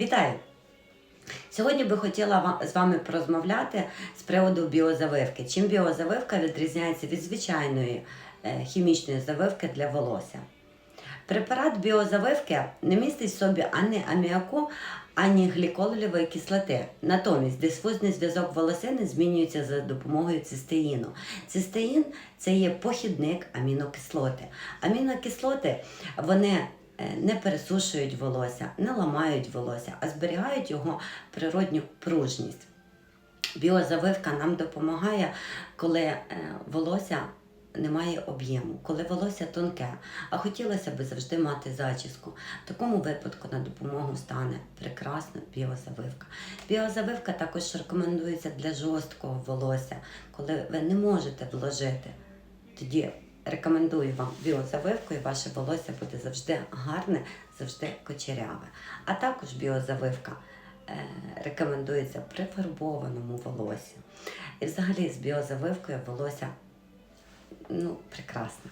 Вітаю! Сьогодні би хотіла з вами порозмовляти з приводу біозавивки. Чим біозавивка відрізняється від звичайної е, хімічної завивки для волосся? Препарат біозавивки не містить в собі ані аміаку, ані гліколевої кислоти. Натомість дифузний зв'язок волосини змінюється за допомогою цистеїну. Цистеїн це є похідник амінокислоти. Амінокислоти вони не пересушують волосся, не ламають волосся, а зберігають його природню пружність. Біозавивка нам допомагає, коли е, волосся не має об'єму, коли волосся тонке, а хотілося б завжди мати зачіску. В такому випадку на допомогу стане прекрасна біозавивка. Біозавивка також рекомендується для жорсткого волосся, коли ви не можете вложити. Тоді рекомендую вам біозавивку, і ваше волосся буде завжди гарне, завжди кочеряве. А також біозавивка е, рекомендується при фарбованому волосі. І взагалі з біозавивкою волосся ну, прекрасно.